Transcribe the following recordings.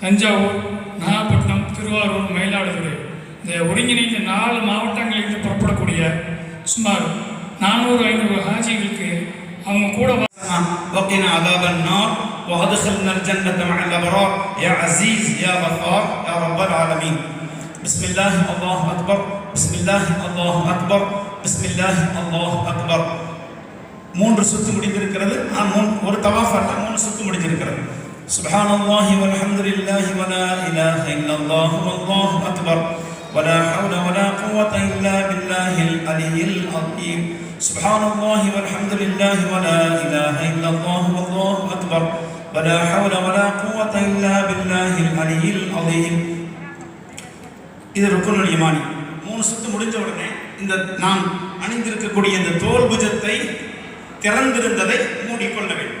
தஞ்சாவூர் நாகப்பட்டினம் திருவாரூர் மயிலாடுதுறை இந்த ஒருங்கிணைந்த நாலு மாவட்டங்களிலிருந்து புறப்படக்கூடிய சுமார் நானூறு ஐநூறு ஹாஜிகளுக்கு அவங்க கூட வ- وقنا عذاب النار وادخلنا الجنة مع الأبرار يا عزيز يا غفار يا رب العالمين بسم الله الله أكبر بسم الله الله أكبر بسم الله الله أكبر மூன்று சுத்து முடிந்திருக்கிறது ஆ, மூணு ஒரு தவாஃப் அல்ல மூணு சுத்து முடிந்திருக்கிறது سبحان الله والحمد لله ولا إله إلا الله والله أكبر ولا حول ولا قوة إلا بالله العلي العظيم سبحان الله والحمد لله ولا إله إلا الله والله أكبر ولا حول ولا قوة إلا بالله العلي العظيم இது ருக்குனுல் யமானி மூணு சுத்து முடிஞ்ச உடனே இந்த நான் அணிந்திருக்கக்கூடிய இந்த தோல் புஜத்தை திறந்திருந்ததை மூடிக்கொள்ள வேண்டும்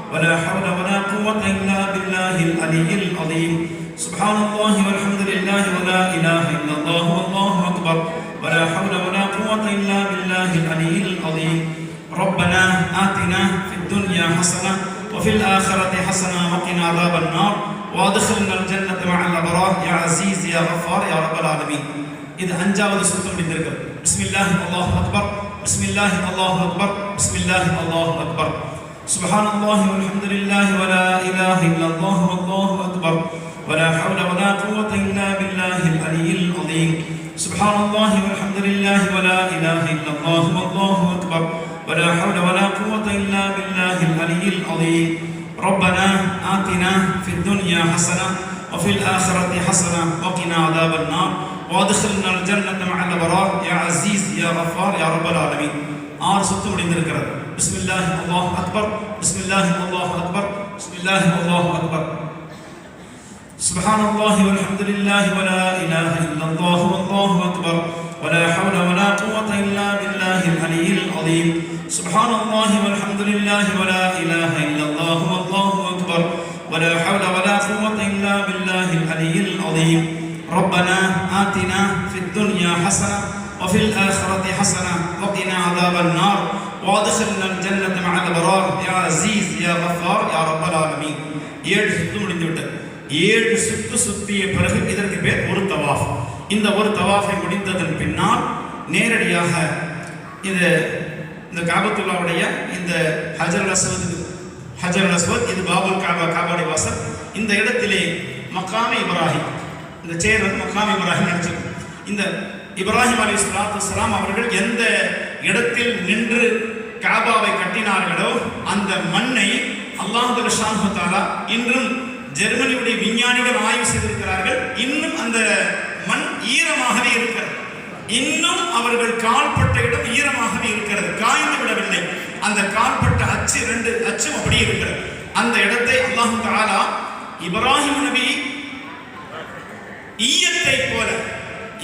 ولا حول ولا قوة إلا بالله العلي العظيم. سبحان الله والحمد لله ولا إله إلا الله والله أكبر. ولا حول ولا قوة إلا بالله العلي العظيم. ربنا آتنا في الدنيا حسنة وفي الآخرة حسنة وقنا عذاب النار. وادخلنا الجنة مع الأبرار. يا عزيز يا غفار يا رب العالمين. ഇത് بسم الله الله أكبر. بسم الله الله أكبر, بسم الله الله أكبر. سبحان الله والحمد لله ولا إله إلا الله والله أكبر ولا حول ولا قوة إلا بالله العلي العظيم سبحان الله والحمد لله ولا إله إلا الله والله أكبر ولا حول ولا قوة إلا بالله العلي العظيم ربنا آتنا في الدنيا حسنة وفي الآخرة حسنة وقنا عذاب النار وادخلنا الجنة مع الأبرار يا عزيز يا غفار يا رب العالمين ஆறு சுத்து முடிந்திருக்கிறது بسم الله الله أكبر بسم الله الله أكبر بسم الله الله أكبر سبحان الله والحمد لله ولا إله إلا الله والله أكبر ولا حول ولا قوة إلا بالله العلي العظيم سبحان الله والحمد لله ولا إله إلا الله والله أكبر ولا حول ولا قوة إلا بالله العلي العظيم ربنا آتنا في الدنيا حسنة وفي الآخرة حسنة وقنا عذاب النار وادخلنا الجنة مع الأبرار يا عزيز يا غفار يا رب العالمين ஏழு சுத்து முடிந்து விட்டது ஏழு சுத்து சுத்திய பிறகு இதற்கு பேர் ஒரு தவாஃப் இந்த ஒரு தவாஃபை முடிந்ததன் பின்னால் நேரடியாக இது இந்த காபத்துல்லாவுடைய இந்த ஹஜர் அஸ்வத் ஹஜர் அஸ்வத் இது பாபுல் காபா காபாடி வாசல் இந்த இடத்திலே மக்காமி இப்ராஹிம் இந்த சேர் வந்து மக்காமி இப்ராஹிம் நினைச்சிருக்கும் இந்த இப்ராஹிம் அலி சலாத்து சலாம் அவர்கள் எந்த இடத்தில் நின்று காபாவை கட்டினார்களோ அந்த மண்ணை அல்லாஹு ஷாஹு தாலா இன்றும் ஜெர்மனியுடைய விஞ்ஞானிகள் ஆய்வு செய்திருக்கிறார்கள். இன்னும் அந்த மண் ஈரமாகவே இருக்கிறது. இன்னும் அவர்கள் கால்பட்ட இடம் ஈரமாகவே இருக்கிறது. காய்ந்து விடவில்லை. அந்த கால்பட்ட அச்சு ரெண்டு அச்சும் அப்படியே இருக்கிறது. அந்த இடத்தை அல்லாஹு தாலா இப்ராஹிம் நபி ஈயத்தை போல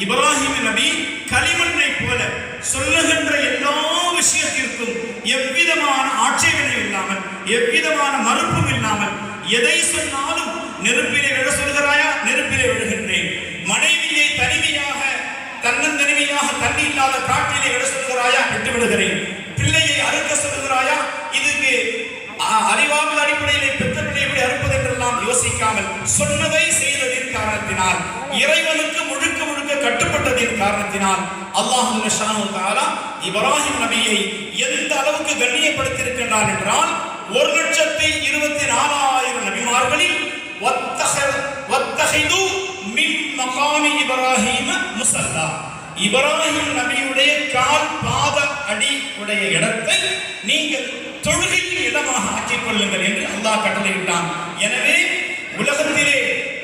இப்ராஹிம் நபி களிமண்ணை போல சொல்லுகின்ற எல்லா விஷயத்திற்கும் எவ்விதமான ஆட்சேபனை இல்லாமல் எவ்விதமான மறுப்பும் இல்லாமல் எதை சொன்னாலும் நெருப்பிலே விழ சொல்கிறாயா? நெருப்பிலே விழுகின்றேன். மனைவியை தனிமையாக தன்னந்தனிமையாக தண்ணி இல்லாத காட்டிலே விட சொல்கிறாயா? விட்டு விடுகிறேன். பிள்ளையை அறுக்க சொல்கிறாயா? இதுக்கு அறிவாமல் அடிப்படையிலே பெற்ற பிள்ளை எப்படி அறுப்பது என்றெல்லாம் யோசிக்காமல் சொன்னதை செய்ததின் காரணத்தினால் இறைவனுக்கு முழுக்க முழுக்க கட்டுப்பட்டதின் காரணத்தினால் அல்லாஹு தாலா இப்ராஹிம் நபியை எந்த அளவுக்கு கண்ணியப்படுத்தியிருக்கின்றார் என்றால் ஒரு லட்சத்தி இருபத்தி நாலாயிரம் நபிமார்களில் வத்தஹ- மின் மகாமி முசல்லா. இப்ராஹிம் நபியுடைய கால் பாத அடி உடைய இடத்தை நீங்கள் தொழுகையின் இடமாக ஆக்கிக் கொள்ளுங்கள் என்று அல்லாஹ் கட்டளையிட்டான். எனவே உலகத்திலே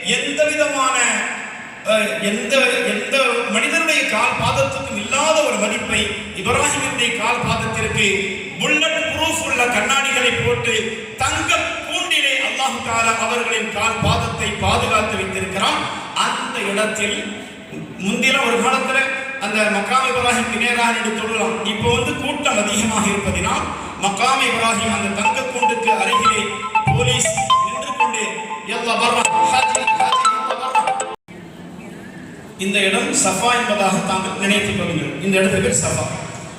எந்த விதமான எந்த எந்த மனிதனுடைய கால் பாதத்துக்கும் இல்லாத ஒரு மதிப்பை இப்ராஹிமினுடைய கால் பாதத்திற்கு புல்லட் ப்ரூஃப் உள்ள கண்ணாடிகளை போட்டு தங்க கூண்டிலே அல்லாஹு தாலா அவர்களின் கால் பாதத்தை பாதுகாத்து வைத்திருக்கிறான். அந்த இடத்தில் முந்தின ஒரு காலத்துல அந்த மக்காம் இப்ராஹிம் நேராக நின்று தொழலாம் இப்போ வந்து கூட்டம் அதிகமாக இருப்பதினால் மக்காம் இப்ராஹிம் அந்த தங்க கூண்டுக்கு அருகிலே போலீஸ் நின்று கொண்டு யல்லா இந்த இடம் சஃபா என்பதாக தாங்கள் நினைத்துக் கொள்ளுங்கள். இந்த இடத்துக்கு பேர் சஃபா.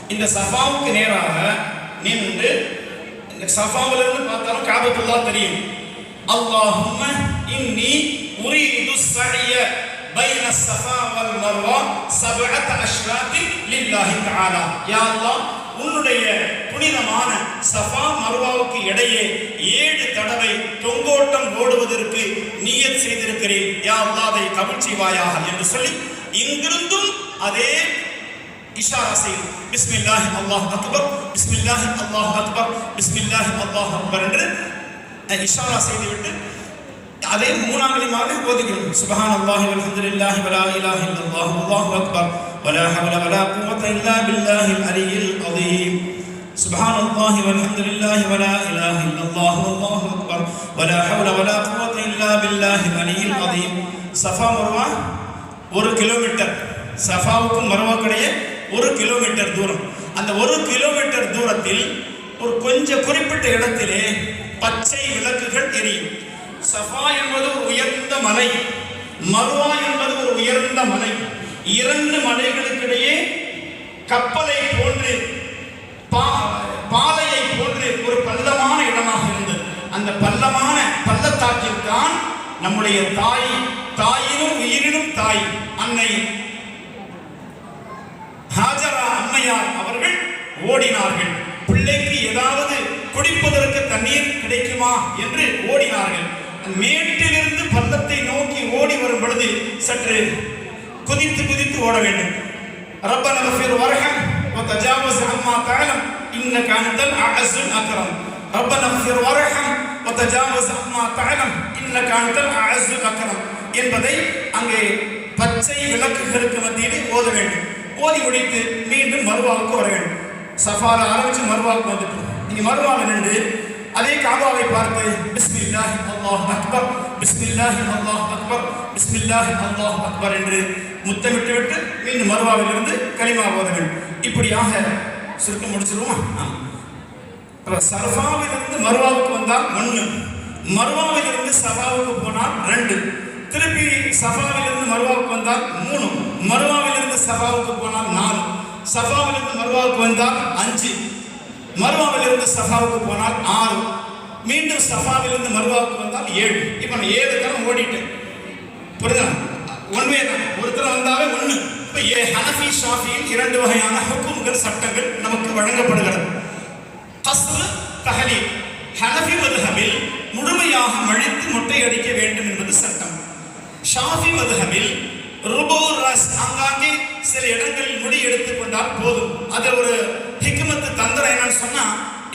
இந்த சஃபாவுக்கு நேராக நின்று இந்த சஃபாவிலிருந்து பார்த்தாலும் காபத்துல்லா தெரியும். அல்லாஹும்ம இன்னி உரீது ஸஅய பைன சஃபா வல் மர்வா சபஅத் அஷ்ராத்தி லில்லாஹி தஆலா. யா அல்லாஹ் உன்னுடைய புனிதமான சஃபா மருவாவுக்கு இடையே ஏழு தடவை தொங்கோட்டம் ஓடுவதற்கு நீயத் செய்திருக்கிறேன். யா அல்லாதை அதை செய்வாயாக என்று சொல்லி இங்கிருந்தும் அதே இஷாரா செய்யும். பிஸ்மில்லாஹி அல்லாஹ் அக்பர் பிஸ்மில்லாஹி அல்லாஹ் அக்பர் பிஸ்மில்லாஹி அல்லாஹ் அக்பர் என்று இஷாரா செய்துவிட்டு அதே மூணாம் கலிமாக ஓதுகிறோம். சுபஹான் அல்லாஹி அல்ஹம்துலில்லாஹி வலா இலாஹ இல்லல்லாஹ் அல்லாஹு அக்பர். ولا حول ولا قوة إلا بالله العلي العظيم سبحان الله والحمد لله ولا إله إلا الله والله أكبر ولا حول ولا قوة إلا بالله العلي العظيم சஃபா மர்வா ஒரு கிலோமீட்டர் சஃபாவுக்கும் மர்வாக்கிடையே ஒரு கிலோமீட்டர் தூரம் அந்த ஒரு கிலோமீட்டர் தூரத்தில் ஒரு கொஞ்சம் குறிப்பிட்ட இடத்திலே பச்சை விளக்குகள் எரியும் சஃபா என்பது ஒரு உயர்ந்த மலை மருவா என்பது ஒரு உயர்ந்த மலை இரண்டு மலைகளுக்கிடையே கப்பலை போன்று பா- பாதையை போன்று ஒரு பள்ளமான இடமாக இருந்தது. அந்த பள்ளமான பள்ளத்தாக்கில் தான் நம்முடைய தாய் தாயினும் உயிரினும் தாய் அன்னை ஹாஜரா அம்மையார் அவர்கள் ஓடினார்கள். பிள்ளைக்கு ஏதாவது குடிப்பதற்கு தண்ணீர் கிடைக்குமா என்று ஓடினார்கள். மேட்டிலிருந்து பள்ளத்தை நோக்கி ஓடி வரும் பொழுது சற்று குதித்து குதித்து ஓட வேண்டும் ربنا اغفر وارحم وتجاوز عما تعلم انك انت الاعز الاكرم ربنا اغفر وارحم وتجاوز عما تعلم انك انت الاعز الاكرم என்பதை அங்கே பச்சை விளக்குகளுக்கு மத்தியிலே ஓத வேண்டும் ஓதி முடித்து மீண்டும் மருவாவுக்கு வர வேண்டும் சஃபால ஆரம்பிச்சு மருவாவுக்கு வந்துட்டோம் நீங்க மருவாவில் நின்று அதே காபாவை பார்த்து பிஸ்மில்லாஹி அல்லாஹ் அக்பர் பிஸ்மில்லாஹி அல்லாஹ் அக்பர் பிஸ்மில்லாஹி அல்லாஹ் அக்பர் என்று முத்தமிட்டு விட்டு மீண்டும் மருவாவிலிருந்து கலிமா ஓத இப்படியாக சுருக்கம் முடிச்சிருவோம் ஆமா. அப்ப மருவாவுக்கு வந்தால் ஒன்று மருவாவிலிருந்து சபாவுக்கு போனால் ரெண்டு திருப்பி சஃபாவிலிருந்து மறுவாவுக்கு வந்தால் மூணு மருவாவிலிருந்து சபாவுக்கு போனால் நாலு சபாவிலிருந்து மறுவாவுக்கு வந்தால் அஞ்சு மருவாவிலிருந்து சஃபாவுக்கு போனால் ஆறு. மீண்டும் சஃபாவிலிருந்து மருவாவுக்கு வந்தால் ஏழு. இப்போ நான் ஏழு தரம் ஓடிட்டேன். புரியுதா? ஒன்வே தான் ஒருத்தர் வந்தாவே ஒன்று இப்போ ஏ ஹனஃபி ஷாஃபியின் இரண்டு வகையான ஹுக்கும்கள் சட்டங்கள் நமக்கு வழங்கப்படுகிறது. கஸ்ரு தஹலீல். ஹனஃபி மதுஹபில் முழுமையாக மழித்து முட்டையடிக்க வேண்டும் என்பது சட்டம். ஷாஃபி மதுஹபில் ருபோ ரஸ் ஆங்காங்கே சில இடங்களில் முடி எடுத்துக்கொண்டால் போதும். அது ஒரு ஹிக்மத்து தந்திரம் என்னன்னு சொன்னா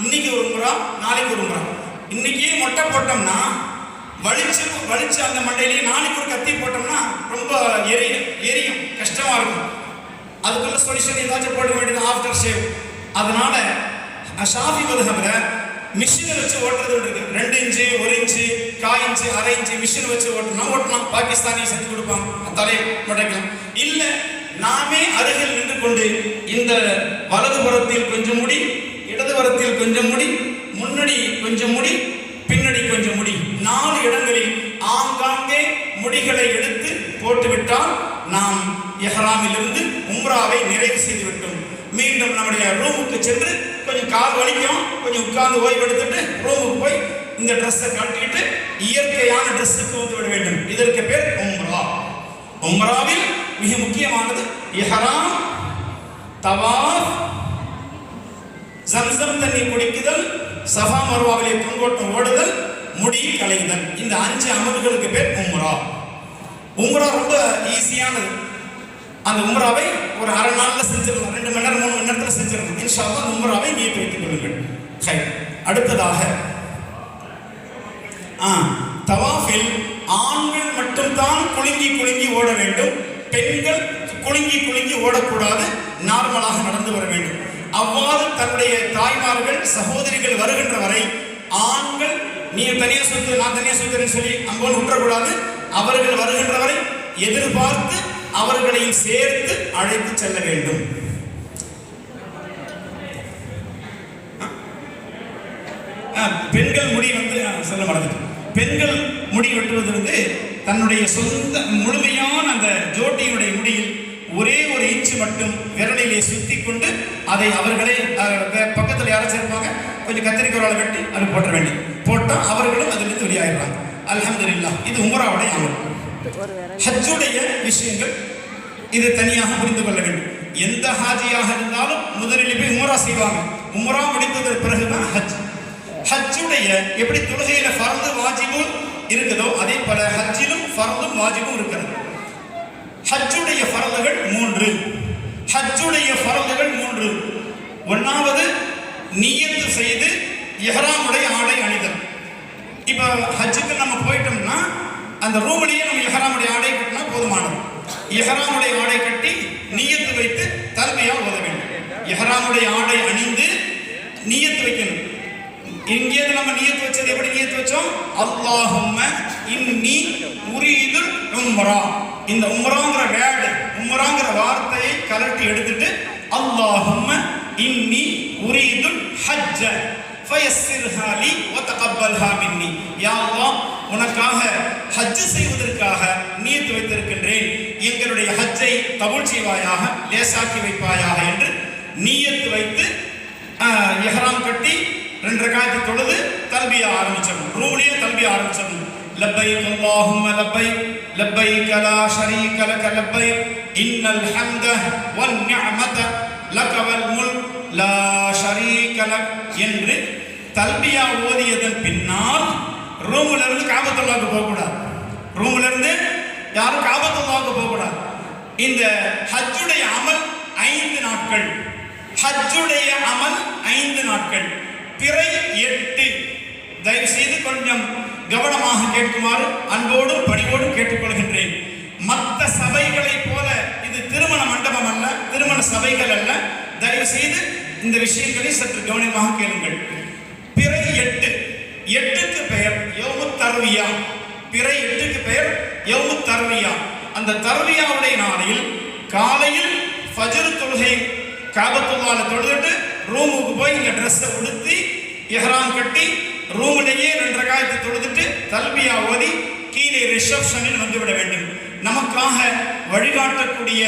இன்னைக்கு ஒரு முறை நாளைக்கு ஒரு முறை. இன்னைக்கே மொட்டை போட்டோம்னா வலிச்சு வலிச்சு அந்த மண்டையிலேயே நாளைக்கு ஒரு கத்தி போட்டோம்னா ரொம்ப எரியும் எரியும் கஷ்டமா இருக்கும். அதுக்குள்ள சொல்யூஷன் ஏதாச்சும் போட வேண்டியது ஆஃப்டர் ஷேவ் அதனால ஷாஃபி மதுஹப்ல மிஷினை வச்சு ஓட்டுறது இருக்கு. ரெண்டு இன்ச்சு ஒரு இன்ச்சு காய் இன்ச்சு அரை இன்ச்சு மிஷினை வச்சு ஓட்டணும். ஓட்டலாம் பாகிஸ்தானி செஞ்சு கொடுப்பாங்க. தலையை முடைக்கலாம் இல்லை நாமே அருகில் நின்று கொண்டு இந்த வலதுபுறத்தில் கொஞ்சம் முடி இடதுபுறத்தில் கொஞ்சம் முடி முன்னாடி கொஞ்சம் முடி பின்னாடி கொஞ்சம் முடி. நாலு இடங்களில் ஆங்காங்கே முடிகளை எடுத்து போட்டுவிட்டால் நாம் எஹராமிலிருந்து உம்ராவை நிறைவு செய்துவிட்டோம். மீண்டும் நம்முடைய ரூமுக்கு சென்று கொஞ்சம் கால் வலிக்கும் கொஞ்சம் உட்கார்ந்து ஓய்வு எடுத்துட்டு ரூமுக்கு போய் இந்த ட்ரெஸ்ஸை கட்டிட்டு இயற்கையான ட்ரெஸ்ஸுக்கு வந்து விட வேண்டும். இதற்கு பேர் உம்ரா. உம்ராவில் மிக முக்கியமானது. இஹராம் தவாஃப் ஜம்சம் தண்ணி குடிக்குதல் சஃபா மருவாவிலே தொங்கோட்டம் ஓடுதல் முடி களைதல் இந்த அஞ்சு அமல்களுக்கு பேர் உம்ரா. உம்ரா ரொம்ப ஈஸியானது. அந்த உம்ராவை ஒரு அரை நாளில் செஞ்சிடலாம். ரெண்டு மணி நேரம் மூணு மணி நேரத்தில் செஞ்சிடலாம். இன்ஷா அல்லாஹ் உம்ராவை நீட்டு வைத்துக் கொள்ளுங்கள். சரி அடுத்ததாக. ஆ தவாஃபில் ஆண்கள் மட்டும்தான் குலுங்கி குலுங்கி ஓட வேண்டும். பெண்கள் குலுங்கி குலுங்கி ஓடக்கூடாது. நார்மலாக நடந்து வர வேண்டும். அவ்வாறு தன்னுடைய தாய்மார்கள் சகோதரிகள் வருகின்ற வரை ஆண்கள் நீ தனியா சுத்து நான் தனியா சுத்துறேன்னு சொல்லி அங்கோல் விட்டுறக்கூடாது அவர்கள் வருகின்ற வரை எதிர்பார்த்து அவர்களையும் சேர்த்து அழைத்து செல்ல வேண்டும். பெண்கள் முடி வந்து சொல்ல மறந்துட்டேன். பெண்கள் முடி வெட்டுவது வந்து தன்னுடைய சொந்த முழுமை அந்த ஜோட்டியினுடைய முடியில் ஒரே ஒரு இன்ச்சு மட்டும் விரலிலே சுத்தி கொண்டு அதை அவர்களே பக்கத்தில் வே- பக்கத்துல கொஞ்சம் கத்திரிக்கோரால் வெட்டி அது போட்ட வேண்டி. போட்டா அவர்களும் அதிலிருந்து வெளியாகிடுறாங்க அலமது இல்லா இது உமராவுடைய அமல். ஹஜ்ஜுடைய விஷயங்கள் இது தனியாக புரிந்து கொள்ள வேண்டும். எந்த ஹாஜியாக இருந்தாலும் முதலில் போய் உமரா செய்வாங்க. உமரா முடித்ததற்கு பிறகுதான் ஹஜ். ஹஜ்ஜுடைய எப்படி தொழுகையில ஃபர்து வாஜிபும் இருக்குதோ அதே போல ஹஜ்ஜிலும் ஃபர்தும் வாஜிபும் இருக்கிறது. ஹஜ்ஜுடைய ஃபரதுகள் மூன்று. ஒன்றாவது நீயத்து செய்து எஹராமுடைய ஆடை அணிதல். இப்போ ஹஜ்ஜுக்கு நம்ம போயிட்டோம்னா அந்த ரூம்லயே நம்ம எஹராமுடைய ஆடை கட்டினா போதுமானது. எஹராமுடைய ஆடை கட்டி நீயத்து வைத்து தலைமையாக ஓத வேண்டும். எஹராமுடைய ஆடை அணிந்து நீயத்து வைக்கணும். எங்கேயிருந்து நம்ம நீயத்து வச்சது எப்படி நீயத்து வச்சோம்? அல்லாஹும்ம இன்னி உரியது உம்ரா. இந்த உம்ராங்கிற வேடு உம்ராங்கிற வார்த்தையை கலட்டி எடுத்துட்டு அல்லாஹும் இன்னி உரீதுல் ஹஜ்ஜ. ஃபயஸ்ஸிர்ஹா லி வ மின்னி. யா அல்லாஹ் உனக்காக ஹஜ் செய்வதற்காக நியத்து வைத்திருக்கின்றேன். எங்களுடைய ஹஜ்ஜை கபூல் செய்வாயாக லேசாக்கி வைப்பாயாக என்று நியத்து வைத்து ஆஹ், கட்டி ரெண்டு ரகாயத்தை தொழுது தல்பியா ஆரம்பிச்சிடணும் ரூம்லயே தல்பியா ஆரம்பிச்சிடணும் லப்பைக் அல்லாஹும்ம லப்பைக் லப்பைக் லா ஷரீக லக லப்பைக். இன்னல் ஹம்த வன் நிஅமத லகவல் முல் லா ஷரீக என்று தல்பியா ஓதியதன் பின்னால் ரூம்ல இருந்து காபத்துல்லாவுக்கு போகக்கூடாது. ரூம்ல இருந்து யாரும் காபத்துல்லாவுக்கு போகக்கூடாது. இந்த ஹஜ்ஜுடைய அமல் ஐந்து நாட்கள். ஹஜ்ஜுடைய அமல் ஐந்து நாட்கள். பிறை எட்டு. தயவு செய்து கொஞ்சம் கவனமாக கேட்குமாறு அன்போடும் பணிவோடும் கேட்டுக்கொள்கின்றேன். மற்ற சபைகளைப் போல திருமண மண்டபம் அல்ல திருமண சபைகள் அல்ல. தயவு செய்து இந்த விஷயங்களை சற்று கவனமாக கேளுங்கள். பிறை எட்டு. எட்டுக்கு பெயர் யோமு தருவியா பிறை எட்டுக்கு பெயர் யோமு தருவியா அந்த தருவியாவுடைய நாளில் காலையில் ஃபஜர் தொழுகை காபத்துல்லால தொழுதுட்டு ரூமுக்கு போய் இங்கே ட்ரெஸ்ஸை உடுத்தி எஹ்ராம் கட்டி ரூம்லேயே ரெண்டு காயத்தை தொழுதுட்டு தல்பியா ஓதி கீழே ரிசப்ஷனில் வந்துவிட வேண்டும். நமக்காக வழிகாட்டக்கூடிய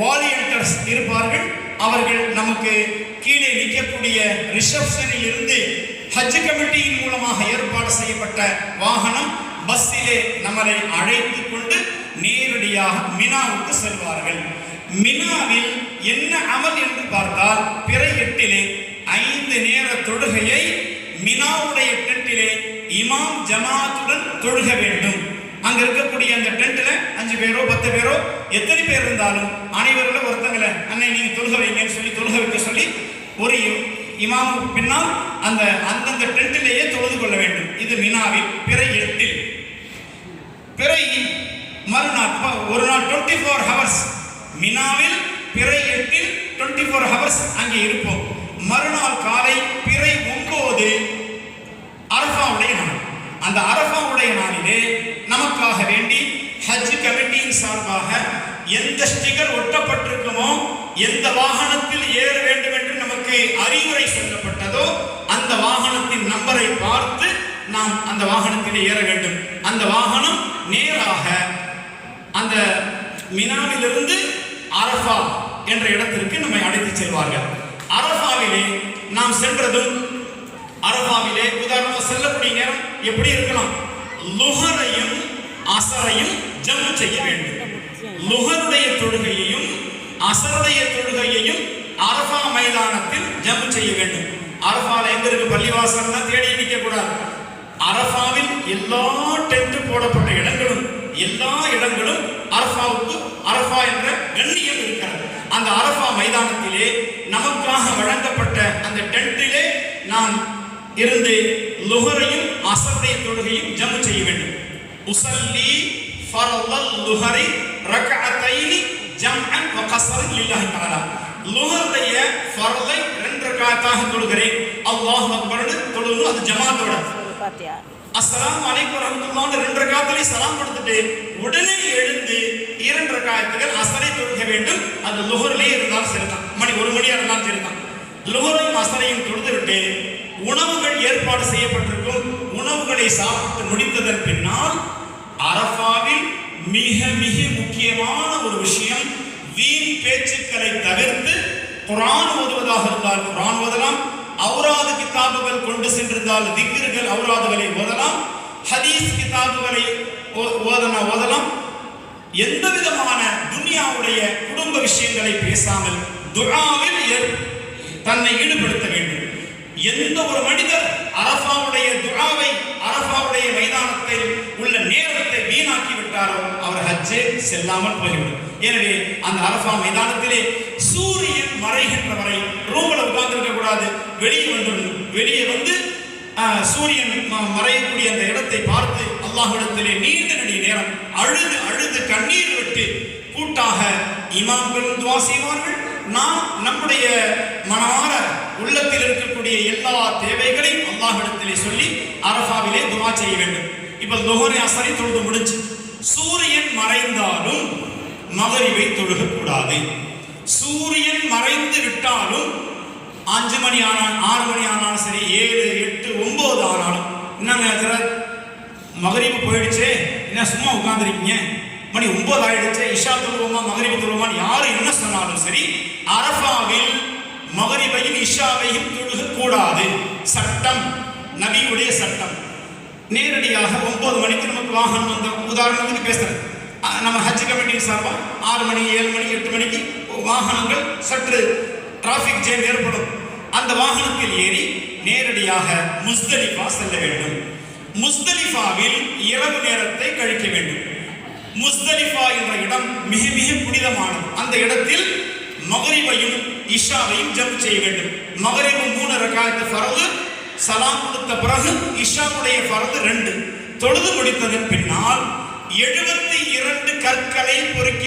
வாலியன்டர்ஸ் இருப்பார்கள். அவர்கள் நமக்கு கீழே நிற்கக்கூடிய ரிசப்ஷனில் இருந்து ஹஜ் கமிட்டியின் மூலமாக ஏற்பாடு செய்யப்பட்ட வாகனம் பஸ்ஸிலே நம்மளை அழைத்து கொண்டு நேரடியாக மினாவுக்கு செல்வார்கள். மினாவில் என்ன அமல் என்று பார்த்தால் பிற எட்டிலே ஐந்து நேர தொழுகையை மினாவுடைய டெட்டிலே இமாம் ஜமாத்துடன் தொழுக வேண்டும். அங்க இருக்கக்கூடிய அந்த டென்ட்ல அஞ்சு பேரோ பத்து பேரோ எத்தனை பேர் இருந்தாலும் அனைவரில் ஒருத்தங்களை அன்னை நீங்க தொழுக வைங்கன்னு சொல்லி தொழுக வைக்க சொல்லி ஒரு இமாமுக்கு பின்னால் அந்த அந்தந்த டென்ட்டிலேயே தொழுது கொள்ள வேண்டும். இது மினாவில் பிறை எட்டில். பிறை மறுநாள் ஒரு நாள் டுவெண்ட்டி ஃபோர் ஹவர்ஸ் மினாவில் பிறை எட்டில் டுவெண்ட்டி ஃபோர் ஹவர்ஸ் அங்கே இருப்போம். மறுநாள் காலை பிறை ஒன்பது அரபாவுடைய நாள். அந்த அரபாவுடைய நாளிலே நமக்காக வேண்டி ஹஜ் கமிட்டியின் சார்பாக எந்த ஸ்டிக்கர் ஒட்டப்பட்டிருக்குமோ எந்த வாகனத்தில் ஏற வேண்டும் என்று நமக்கு அறிவுரை சொல்லப்பட்டதோ அந்த வாகனத்தின் நம்பரை பார்த்து நாம் அந்த வாகனத்திலே ஏற வேண்டும். அந்த வாகனம் நேராக அந்த மினாவிலிருந்து அரஃபா என்ற இடத்திற்கு நம்மை அழைத்து செல்வார்கள். அரபாவிலே நாம் சென்றதும் அரபாவிலே உதாரணமாக செல்லக்கூடிய நேரம் எப்படி இருக்கலாம்? லுஹரையும் அசரையும் ஜம்மு செய்ய வேண்டும். லுகருடைய தொழுகையையும் அசருடைய தொழுகையையும் அரபா மைதானத்தில் ஜம்மு செய்ய வேண்டும். அரபால எங்க இருக்கு? பள்ளிவாசல்னா தேடி நிற்க கூடாது. அரபாவில் எல்லா டென்ட் போடப்பட்ட இடங்களும் எல்லா இடங்களும் அரபாவுக்கு அரபா என்ற கண்ணியம் இருக்கிறது. அந்த அரபா மைதானத்திலே நமக்காக வழங்கப்பட்ட அந்த டென்ட்டிலே நாம் இருந்து லுஹரையும் அசருடைய தொழுகையும் ஜம்மு செய்ய வேண்டும். உசல்லி ஃபரல்லல் லுஹரி ரக்அத்தைனி ஜம்அன் வ கஸரன் லில்லாஹி தஆலா லுஹருடைய ஃபர்லை ரெண்டு ரக்அத்தாக தொழுகிறேன் அல்லாஹ் அக்பர்னு தொழுகணும் அது ஜமாத்தோட பாத்தியா? அஸ்ஸலாமு அலைக்கும் வரஹ்மத்துல்லாஹ்னு ரெண்டு ரக்காத்துலயே சலாம் கொடுத்துட்டு உடனே எழுந்து இரண்டு ரக்காயத்துகள் அசரை தொழுக வேண்டும் அது லுகரிலே இருந்தாலும் சரிதான் மணி ஒரு மணியா இருந்தாலும் சரிதான் லுகரையும் அசரையும் தொழுதுவிட்டு உணவுகள் ஏற்பாடு செய்யப்பட்டிருக்கும் உணவுகளை சாப்பிட்டு முடித்ததன் பின்னால் அரபாவில் மிக மிக முக்கியமான ஒரு விஷயம் வீண் பேச்சுக்களை தவிர்த்து குரான் ஓதுவதாக இருந்தால் குரான் ஓதலாம் அவுராது கிதாபுகள் கொண்டு சென்றிருந்தால் திக்ருகள் அவுராதுகளை ஓதலாம் ஹதீஸ் கிதாபுகளை ஓ- ஓதனா ஓதலாம். எந்த விதமான துனியாவுடைய குடும்ப விஷயங்களை பேசாமல் துஆவில் தன்னை ஈடுபடுத்த வேண்டும். எந்த ஒரு மனிதர் அரபாவுடைய ஹஜ்ஜே செல்லாமல் போய்விடும். எனவே அந்த அரஃபா மைதானத்திலே சூரியன் மறைகின்ற வரை ரூமில் உட்கார்ந்திருக்க கூடாது. வெளியே வந்துடும் வெளியே வந்து சூரியன் மறையக்கூடிய அந்த இடத்தை பார்த்து அல்லாஹிடத்திலே நீண்ட நெடிய நேரம் அழுது அழுது கண்ணீர் விட்டு கூட்டாக இமாம்களும் துவா செய்வார்கள். நாம் நம்முடைய மனமார உள்ளத்தில் இருக்கக்கூடிய எல்லா தேவைகளையும் அல்லாஹிடத்திலே சொல்லி அரஃபாவிலே துவா செய்ய வேண்டும். இப்போ லோகரை அசரை தொழுது முடிஞ்சு. சூரியன் மறைந்தாலும் மகரிவை தொழுகக்கூடாது. சூரியன் மறைந்து விட்டாலும் அஞ்சு மணி ஆனால் ஆறு மணி ஆனாலும் சரி ஏழு எட்டு ஒன்பது ஆனாலும் என்னங்க மகரிவு மகரிப்பு போயிடுச்சே என்ன சும்மா உட்கார்ந்துருக்கீங்க? மணி ஒன்பது ஆயிடுச்சு இஷா தொழுவோமா மகரிவு தொழுவோமான்னு யாரு என்ன சொன்னாலும் சரி அரபாவில் மகரிவையும் இஷாவையும் தொழுக கூடாது சட்டம் நபியுடைய சட்டம். நேரடியாக ஒன்பது மணிக்கு நமக்கு வாகனம் வந்த உதாரணத்துக்கு பேசுறேன். நம்ம ஹஜ் கமிட்டி சார்பா ஆறு மணி ஏழு மணி எட்டு மணிக்கு வாகனங்கள் சற்று டிராஃபிக் ஜேம் ஏற்படும். அந்த வாகனத்தில் ஏறி நேரடியாக முஸ்தலிஃபா செல்ல வேண்டும். முஸ்தலிஃபாவில் இரவு நேரத்தை கழிக்க வேண்டும். முஸ்தலிஃபா என்ற இடம் மிக மிக புனிதமானது. அந்த இடத்தில் மகரிபையும் இஷாவையும் ஜம்ப் செய்ய வேண்டும். மகரிபு மூணு ரகாயத்து பரவு சலாம் கொடுத்த பிறகு இஷாவுடைய பரது ரெண்டு. தொழுது முடித்ததன் பின்னால் எழுபத்தி இரண்டு கற்களை பொறுக்கி